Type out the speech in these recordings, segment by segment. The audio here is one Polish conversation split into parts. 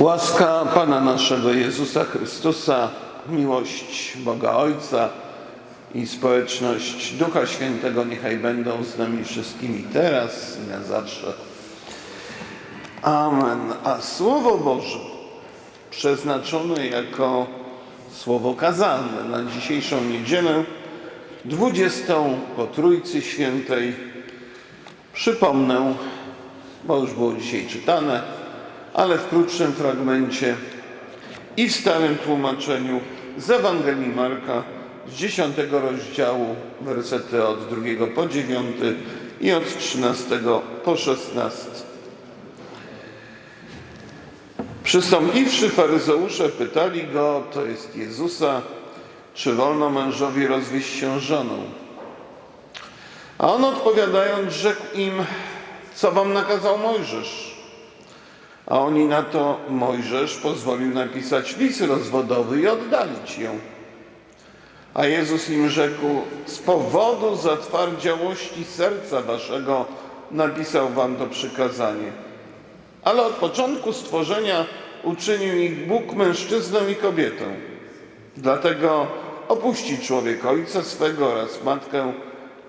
Łaska Pana naszego Jezusa Chrystusa, miłość Boga Ojca i społeczność Ducha Świętego niechaj będą z nami wszystkimi teraz i na zawsze. Amen. A Słowo Boże przeznaczone jako słowo kazalne na dzisiejszą niedzielę, 20 po Trójcy Świętej, przypomnę, bo już było dzisiaj czytane, ale w krótszym fragmencie i w starym tłumaczeniu z Ewangelii Marka z 10 rozdziału, wersety od 2 po 9 i od 13 po 16. Przystąpiwszy faryzeusze pytali go, to jest Jezusa, czy wolno mężowi rozwieść się żoną. A on odpowiadając rzekł im, co wam nakazał Mojżesz. A oni na to Mojżesz pozwolił napisać list rozwodowy i oddalić ją. A Jezus im rzekł, z powodu zatwardziałości serca waszego napisał wam to przykazanie. Ale od początku stworzenia uczynił ich Bóg mężczyzną i kobietą. Dlatego opuści człowiek ojca swego oraz matkę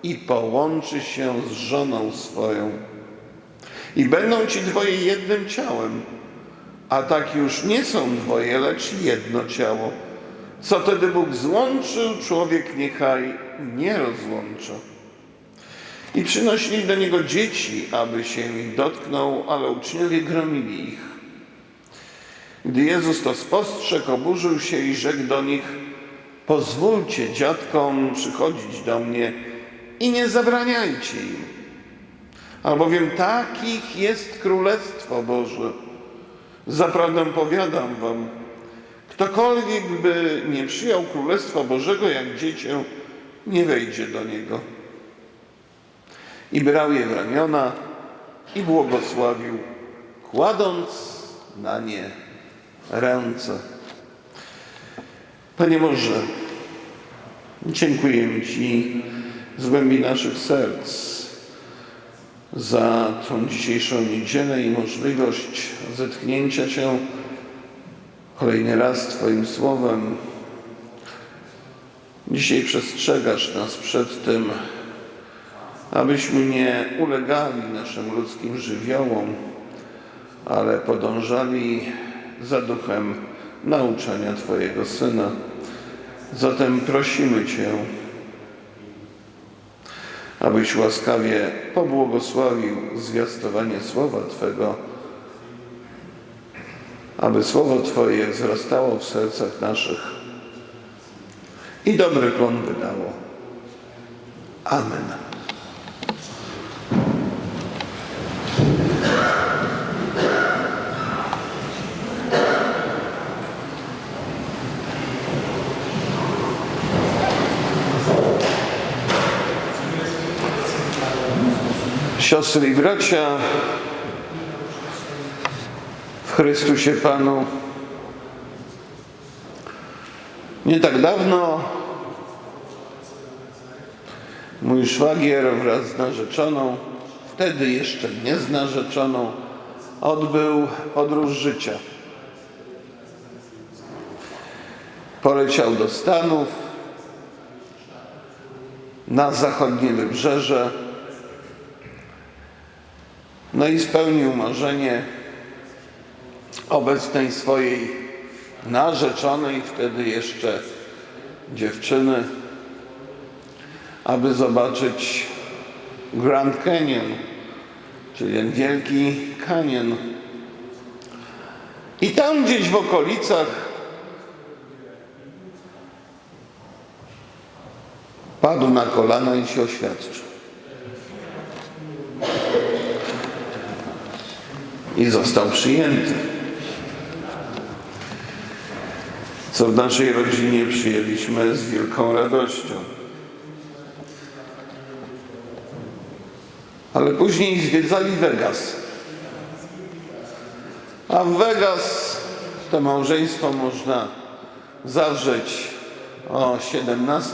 i połączy się z żoną swoją. I będą ci dwoje jednym ciałem, a tak już nie są dwoje, lecz jedno ciało. Co tedy Bóg złączył, człowiek niechaj nie rozłącza. I przynosili do niego dzieci, aby się ich dotknął, ale uczniowie gromili ich. Gdy Jezus to spostrzegł, oburzył się i rzekł do nich: Pozwólcie dziadkom przychodzić do mnie i nie zabraniajcie im, albowiem takich jest Królestwo Boże. Zaprawdę powiadam wam, ktokolwiek by nie przyjął Królestwa Bożego jak dziecię, nie wejdzie do niego. I brał je w ramiona i błogosławił, kładąc na nie ręce. Panie Boże, dziękujemy Ci z głębi naszych serc za tą dzisiejszą niedzielę i możliwość zetknięcia się kolejny raz Twoim Słowem. Dzisiaj przestrzegasz nas przed tym, abyśmy nie ulegali naszym ludzkim żywiołom, ale podążali za duchem nauczania Twojego Syna. Zatem prosimy Cię, abyś łaskawie pobłogosławił zwiastowanie Słowa Twego, aby Słowo Twoje wzrastało w sercach naszych i dobry plon wydało. Amen. Siostry i bracia w Chrystusie Panu. Nie tak dawno mój szwagier wraz z narzeczoną, wtedy jeszcze nie z narzeczoną, odbył podróż życia. Poleciał do Stanów, na zachodnie wybrzeże, no i spełnił marzenie obecnej swojej narzeczonej, wtedy jeszcze dziewczyny, aby zobaczyć Grand Canyon, czyli ten wielki kanion. I tam gdzieś w okolicach padł na kolana i się oświadczył. I został przyjęty. Co w naszej rodzinie przyjęliśmy z wielką radością. Ale później zwiedzali Vegas. A w Vegas to małżeństwo można zawrzeć o 17,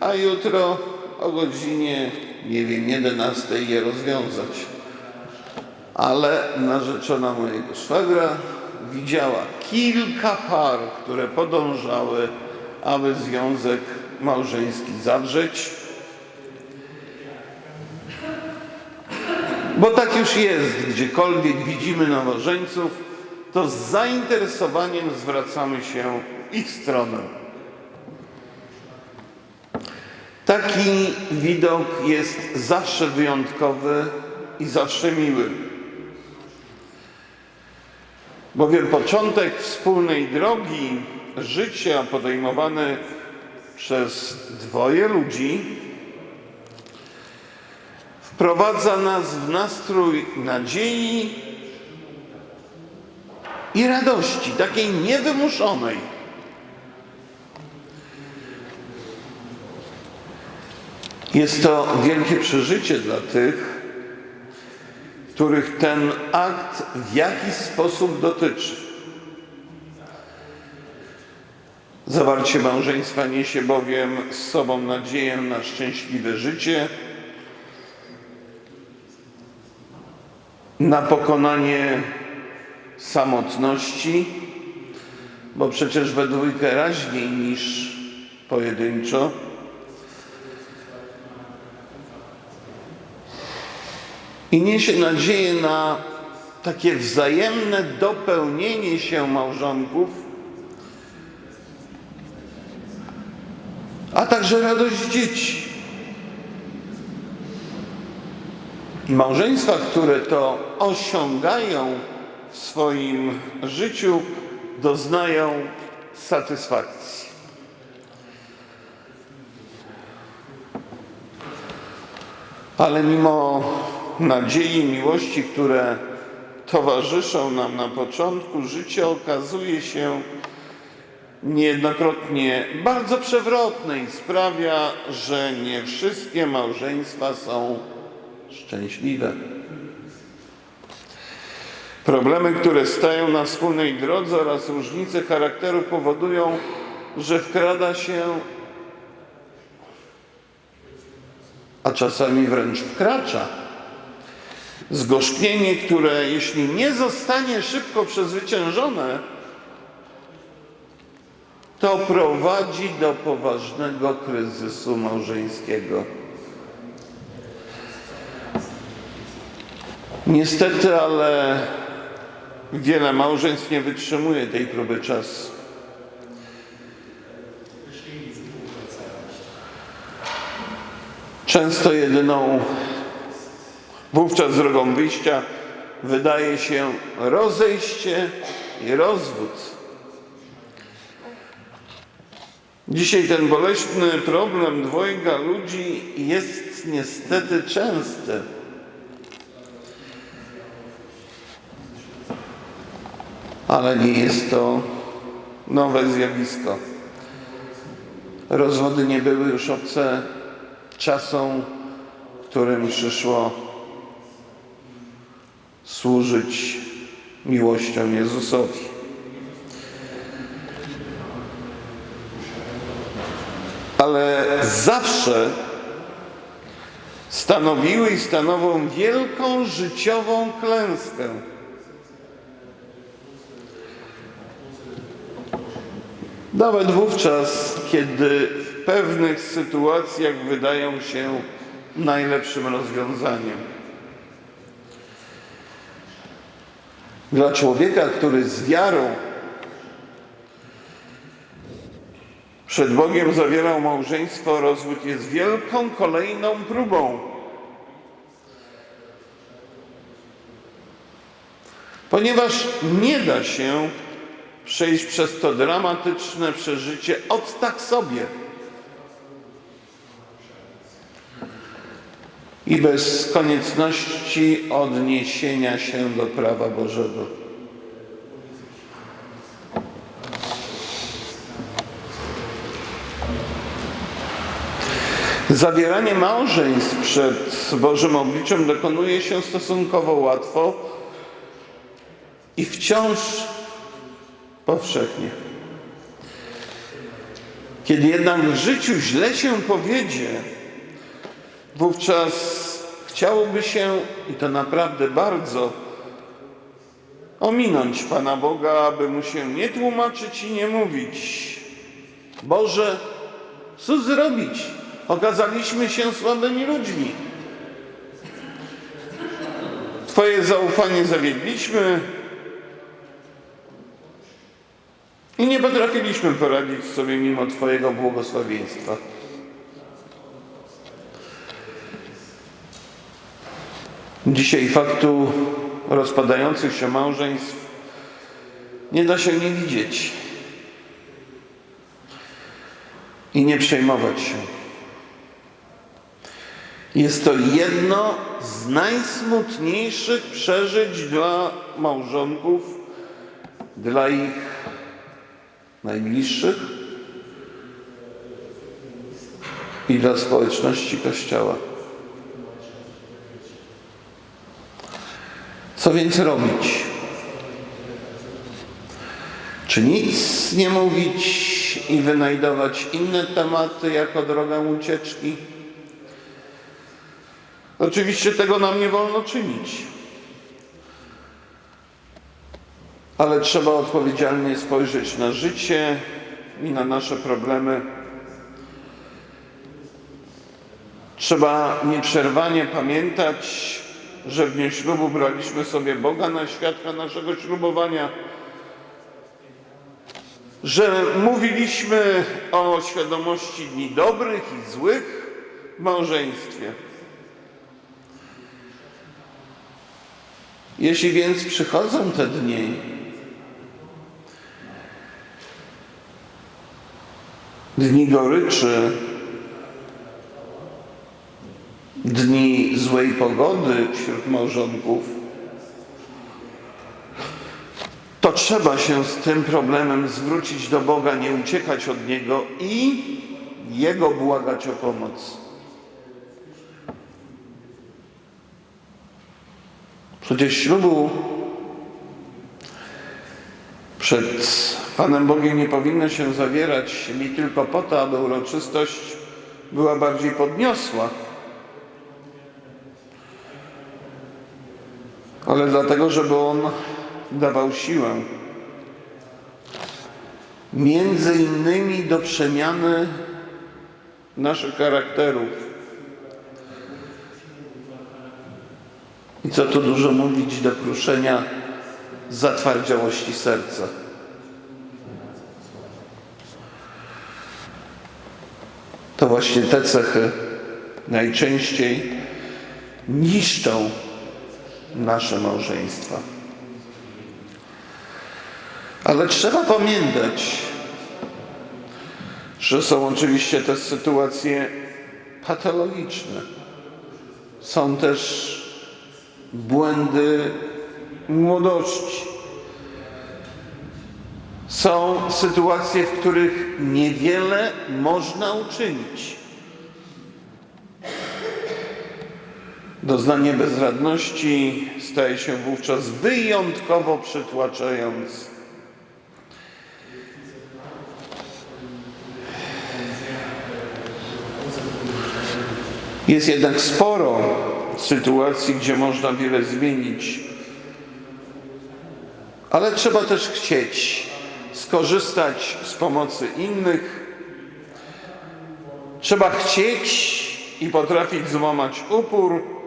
a jutro o godzinie, nie wiem, 11 je rozwiązać ale narzeczona mojego szwagra widziała kilka par, które podążały, aby związek małżeński zawrzeć. Bo tak już jest, gdziekolwiek widzimy nowożeńców, to z zainteresowaniem zwracamy się ich stronę. Taki widok jest zawsze wyjątkowy i zawsze miły. Bowiem początek wspólnej drogi życia podejmowany przez dwoje ludzi wprowadza nas w nastrój nadziei i radości, takiej niewymuszonej. Jest to wielkie przeżycie dla tych, których ten akt w jakiś sposób dotyczy. Zawarcie małżeństwa niesie bowiem z sobą nadzieję na szczęśliwe życie, na pokonanie samotności, bo przecież we dwójkę raźniej niż pojedynczo. I niesie nadzieję na takie wzajemne dopełnienie się małżonków, a także radość dzieci. Małżeństwa, które to osiągają w swoim życiu, doznają satysfakcji. Ale mimo nadziei, miłości, które towarzyszą nam na początku życia, okazuje się niejednokrotnie bardzo przewrotne i sprawia, że nie wszystkie małżeństwa są szczęśliwe. Problemy, które stają na wspólnej drodze oraz różnice charakteru powodują, że wkrada się, a czasami wręcz wkracza, zgorzknienie, które jeśli nie zostanie szybko przezwyciężone, to prowadzi do poważnego kryzysu małżeńskiego. Niestety, ale wiele małżeństw nie wytrzymuje tej próby czasu. Często jedyną wówczas drogą wyjścia wydaje się rozejście i rozwód. Dzisiaj ten boleśny problem dwojga ludzi jest niestety częsty. ale nie jest to nowe zjawisko. Rozwody nie były już obce czasom, którym przyszło służyć miłością Jezusowi. Ale zawsze stanowiły i stanowią wielką życiową klęskę. Nawet wówczas, kiedy w pewnych sytuacjach wydają się najlepszym rozwiązaniem. Dla człowieka, który z wiarą przed Bogiem zawierał małżeństwo, rozwód jest wielką kolejną próbą. Ponieważ nie da się przejść przez to dramatyczne przeżycie od tak sobie. I bez konieczności odniesienia się do prawa Bożego. Zawieranie małżeństw przed Bożym obliczem dokonuje się stosunkowo łatwo i wciąż powszechnie. Kiedy jednak w życiu źle się powiedzie, wówczas chciałoby się, i to naprawdę bardzo, ominąć Pana Boga, aby mu się nie tłumaczyć i nie mówić. Boże, co zrobić? Okazaliśmy się słabymi ludźmi. Twoje zaufanie zawiedliśmy i nie potrafiliśmy poradzić sobie mimo Twojego błogosławieństwa. Dzisiaj faktu rozpadających się małżeństw nie da się nie widzieć i nie przejmować się. Jest to jedno z najsmutniejszych przeżyć dla małżonków, dla ich najbliższych i dla społeczności Kościoła. Co więc robić? Czy nic nie mówić i wynajdować inne tematy jako drogę ucieczki? Oczywiście tego nam nie wolno czynić. Ale trzeba odpowiedzialnie spojrzeć na życie i na nasze problemy. Trzeba nieprzerwanie pamiętać, że w dniu ślubu braliśmy sobie Boga na świadka naszego ślubowania, że mówiliśmy o świadomości dni dobrych i złych w małżeństwie. Jeśli więc przychodzą te dni, dni goryczy, dni złej pogody wśród małżonków, to trzeba się z tym problemem zwrócić do Boga, nie uciekać od Niego i Jego błagać o pomoc. Przecież ślubu przed Panem Bogiem nie powinno się zawierać mi tylko po to, aby uroczystość była bardziej podniosła, ale dlatego, żeby On dawał siłę. Między innymi do przemiany naszych charakterów. I co tu dużo mówić, do kruszenia zatwardziałości serca. To właśnie te cechy najczęściej niszczą nasze małżeństwa. Ale trzeba pamiętać, że są oczywiście też sytuacje patologiczne. Są też błędy młodości. Są sytuacje, w których niewiele można uczynić. Doznanie bezradności staje się wówczas wyjątkowo przytłaczające. Jest jednak sporo sytuacji, gdzie można wiele zmienić, ale trzeba też chcieć skorzystać z pomocy innych. Trzeba chcieć i potrafić złamać upór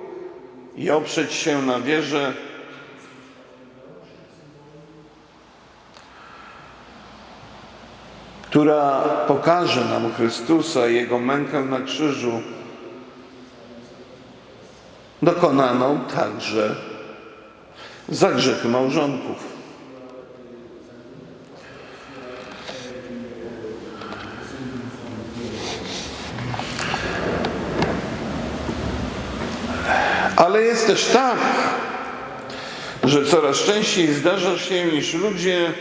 i oprzeć się na wierze. która pokaże nam Chrystusa i Jego mękę na krzyżu, dokonaną także za grzechy małżonków. Ale jest też tak, że coraz częściej zdarza się, iż ludzie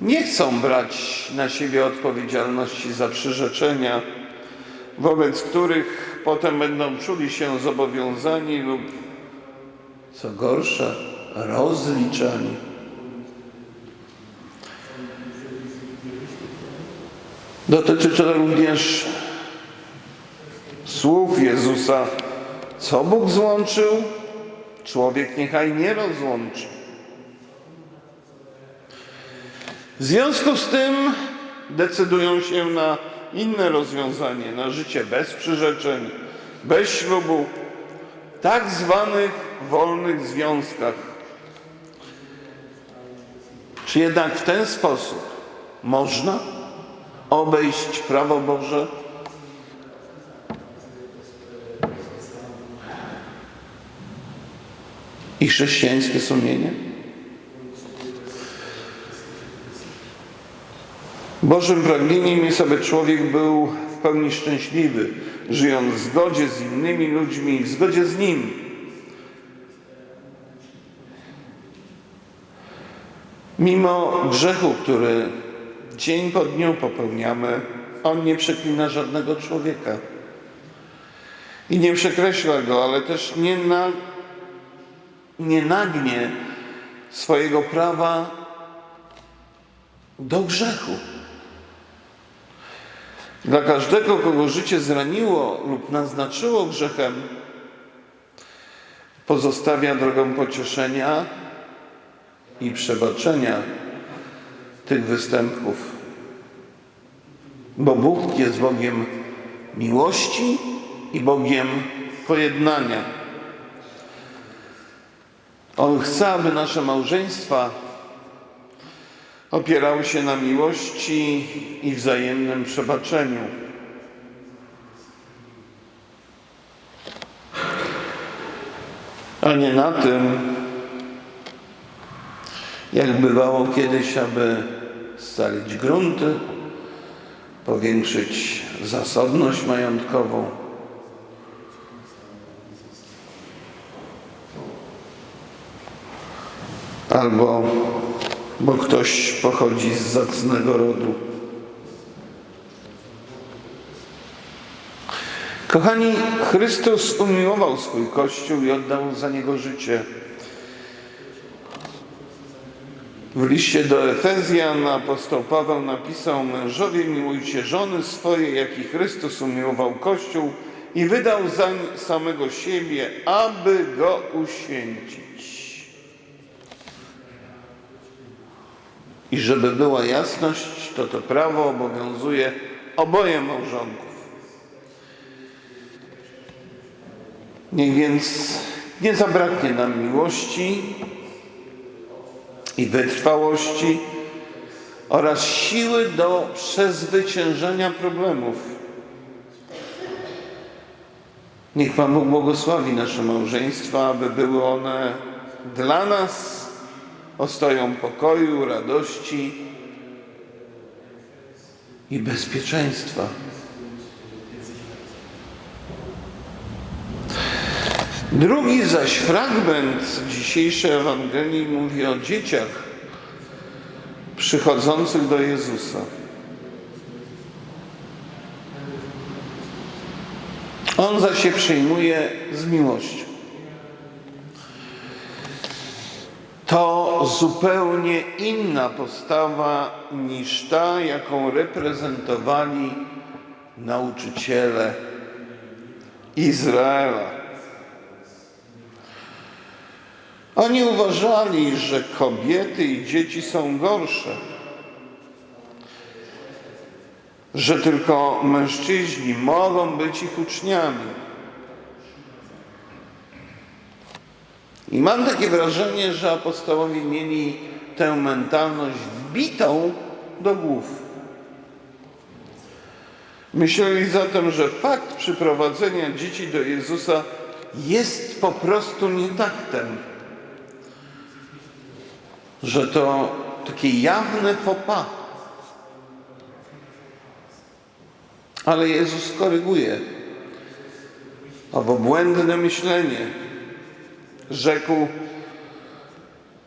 nie chcą brać na siebie odpowiedzialności za przyrzeczenia, wobec których potem będą czuli się zobowiązani lub, co gorsza, rozliczani. Dotyczy to również słów Jezusa, co Bóg złączył, człowiek niechaj nie rozłączy. W związku z tym decydują się na inne rozwiązanie, na życie bez przyrzeczeń, bez ślubu, tak zwanych wolnych związkach. Czy jednak w ten sposób można obejść prawo Boże? I chrześcijańskie sumienie? Bożym pragnieniem jest, aby człowiek był w pełni szczęśliwy, żyjąc w zgodzie z innymi ludźmi, w zgodzie z Nim. Mimo grzechu, który dzień po dniu popełniamy, On nie przeklina żadnego człowieka. I nie przekreśla go, ale też nie, na, nie nagnie swojego prawa do grzechu. Dla każdego, kogo życie zraniło lub naznaczyło grzechem, pozostawia drogę pocieszenia i przebaczenia tych występków. Bo Bóg jest Bogiem miłości i Bogiem pojednania. On chce, aby nasze małżeństwa opierały się na miłości i wzajemnym przebaczeniu. A nie na tym, jak bywało kiedyś, aby scalić grunty, powiększyć zasobność majątkową. Albo bo ktoś pochodzi z zacnego rodu. Kochani, Chrystus umiłował swój Kościół i oddał za niego życie. W liście do Efezjan apostoł Paweł napisał mężowie miłujcie żony swoje, jak i Chrystus umiłował Kościół i wydał za samego siebie, aby go uświęcić. I żeby była jasność, to to prawo obowiązuje oboje małżonków. Niech więc nie zabraknie nam miłości i wytrwałości oraz siły do przezwyciężenia problemów. Niech Pan Bóg błogosławi nasze małżeństwa, aby były one dla nas ostoją pokoju, radości i bezpieczeństwa. Drugi zaś fragment dzisiejszej Ewangelii mówi o dzieciach przychodzących do Jezusa. On zaś się przyjmuje z miłością. To zupełnie inna postawa niż ta, jaką reprezentowali nauczyciele Izraela. Oni uważali, że kobiety i dzieci są gorsze, że tylko mężczyźni mogą być ich uczniami. I mam takie wrażenie, że apostołowie mieli tę mentalność wbitą do głów. Myśleli zatem, że fakt przyprowadzenia dzieci do Jezusa jest po prostu nietaktem. Że to takie jawne popa. Ale Jezus koryguje owo błędne myślenie rzekł: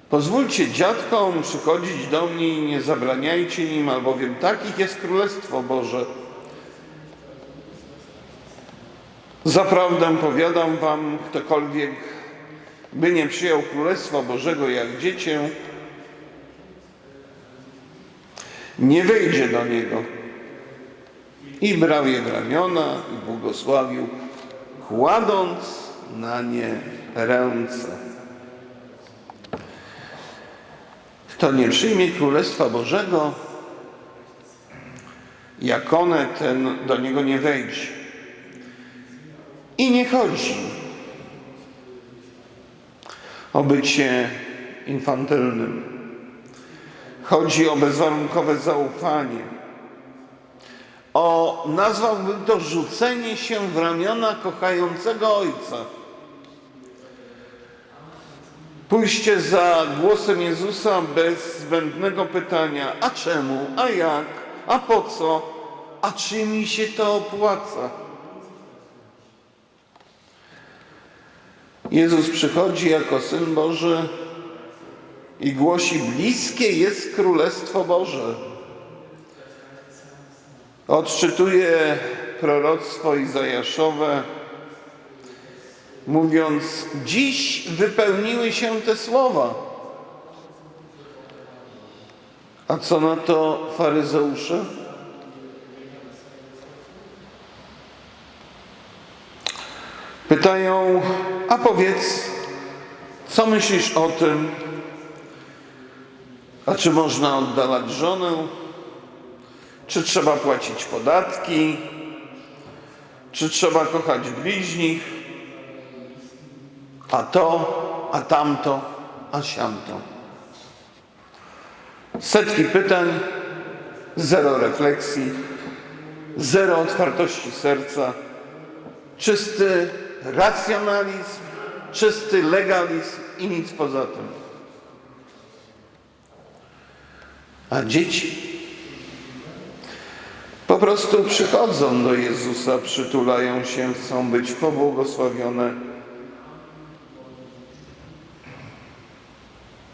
Pozwólcie dziadkom przychodzić do mnie i nie zabraniajcie im, albowiem takich jest Królestwo Boże. Zaprawdę powiadam wam, ktokolwiek by nie przyjął Królestwa Bożego jak dziecię, nie wejdzie do niego. I brał je ramiona i błogosławił, kładąc na nie ręce. Kto nie przyjmie Królestwa Bożego, jak one, ten do niego nie wejdzie. I nie chodzi o bycie infantylnym. Chodzi o bezwarunkowe zaufanie. O, nazwałbym to rzucenie się w ramiona kochającego ojca. Pójście za głosem Jezusa bez zbędnego pytania, a czemu, a jak, a po co, a czy mi się to opłaca? Jezus przychodzi jako Syn Boży i głosi: Bliskie jest Królestwo Boże. Odczytuje proroctwo Izajaszowe, mówiąc: Dziś wypełniły się te słowa. A co na to faryzeusze? Pytają, a powiedz, co myślisz o tym? A czy można oddalać żonę? Czy trzeba płacić podatki? Czy trzeba kochać bliźnich? A to, a tamto, a siamto. Setki pytań, zero refleksji, zero otwartości serca, czysty racjonalizm, czysty legalizm i nic poza tym. A dzieci po prostu przychodzą do Jezusa, przytulają się, chcą być pobłogosławione.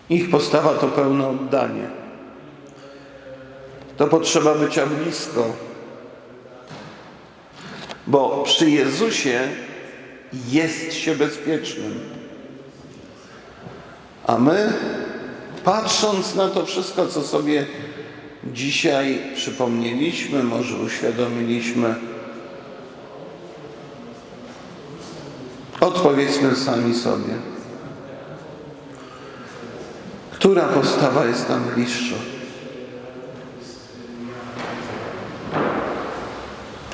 Ich postawa to pełne oddanie. To potrzeba bycia blisko, bo przy Jezusie jest się bezpiecznym. A my, patrząc na to wszystko, co sobie dzisiaj przypomnieliśmy, może uświadomiliśmy, odpowiedzmy sami sobie, która postawa jest nam bliższa.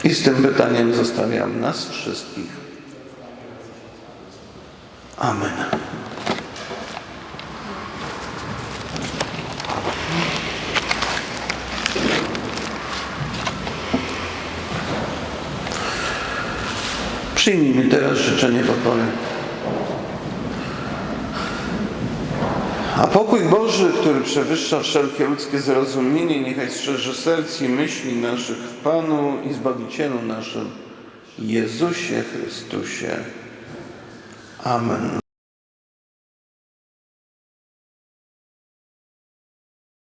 I z tym pytaniem zostawiam nas wszystkich. Amen. Przyjmijmy teraz życzenie pokoju. A pokój Boży, który przewyższa wszelkie ludzkie zrozumienie, niechaj strzeże serc i myśli naszych w Panu i Zbawicielu naszym, Jezusie Chrystusie. Amen.